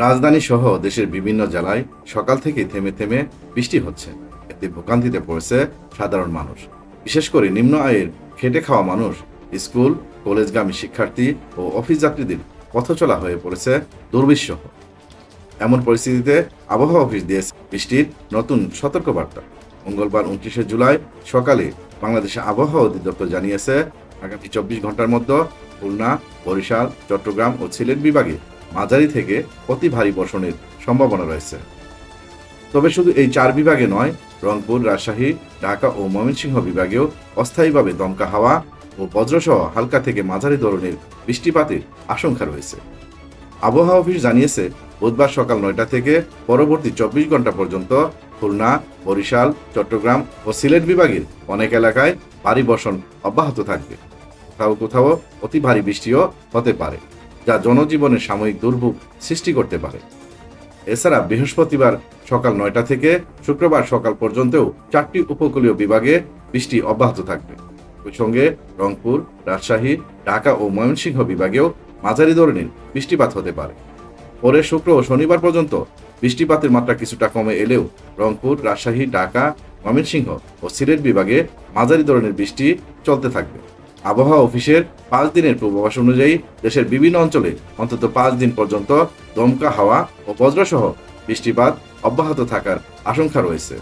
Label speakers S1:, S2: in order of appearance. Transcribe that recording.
S1: রাজধানী সহ দেশের বিভিন্ন জেলায় সকাল থেকে থেমে থেমে বৃষ্টি হচ্ছে। এতে ভোগান্তিতে পড়েছে সাধারণ মানুষ। বিশেষ করে নিম্ন আয়ের খেটে খাওয়া মানুষ, স্কুল, কলেজগামী শিক্ষার্থী ও অফিস যাত্রীদের পথ চলা হয়ে পড়েছে দুর্বিষহ। এমন পরিস্থিতিতে আবহাওয়া অফিস দিয়েছে বৃষ্টির নতুন সতর্কবার্তা। মঙ্গলবার উনত্রিশে জুলাই সকালে বাংলাদেশ আবহাওয়া অধিদপ্তর জানিয়েছে, আগামী চব্বিশ ঘণ্টার মধ্যে খুলনা, বরিশাল, চট্টগ্রাম ও সিলেট বিভাগে মাঝারি থেকে অতি ভারী বর্ষণের সম্ভাবনা রয়েছে। তবে শুধু এই চার বিভাগে নয়, রংপুর, রাজশাহী, ঢাকা ও ময়মনসিংহ বিভাগেও অস্থায়ীভাবে দমকা হাওয়া ও বজ্রসহ হালকা থেকে মাঝারি ধরনের বৃষ্টিপাতের আশঙ্কা রয়েছে। আবহাওয়া অফিস জানিয়েছে, বুধবার সকাল নয়টা থেকে পরবর্তী চব্বিশ ঘণ্টা পর্যন্ত খুলনা, বরিশাল, চট্টগ্রাম ও সিলেট বিভাগের অনেক এলাকায় ভারী বর্ষণ অব্যাহত থাকবে। কোথাও কোথাও অতি ভারী বৃষ্টিও হতে পারে। যা জনজীবনে সাময়িক দুর্ভোগ সৃষ্টি করতে পারে। এছাড়া বৃহস্পতিবার সকাল নয়টা থেকে শুক্রবার সকাল পর্যন্তও চারটি উপকূলীয় বিভাগে বৃষ্টি অব্যাহত থাকবে। ওই সঙ্গে রংপুর, রাজশাহী, ঢাকা ও ময়মনসিংহ বিভাগেও মাঝারি ধরনের বৃষ্টিপাত হতে পারে। পরে শুক্র ও শনিবার পর্যন্ত বৃষ্টিপাতের মাত্রা কিছুটা কমে এলেও রংপুর, রাজশাহী, ঢাকা, ময়মনসিংহ ও সিলেট বিভাগে মাঝারি ধরনের বৃষ্টি চলতে থাকবে। আবহাওয়া অফিসের পাঁচ দিনের পূর্বাভাস অনুযায়ী দেশের বিভিন্ন অঞ্চলে অন্তত পাঁচ দিন পর্যন্ত দমকা হাওয়া ও বজ্রসহ বৃষ্টিপাত অব্যাহত থাকার আশঙ্কা রয়েছে।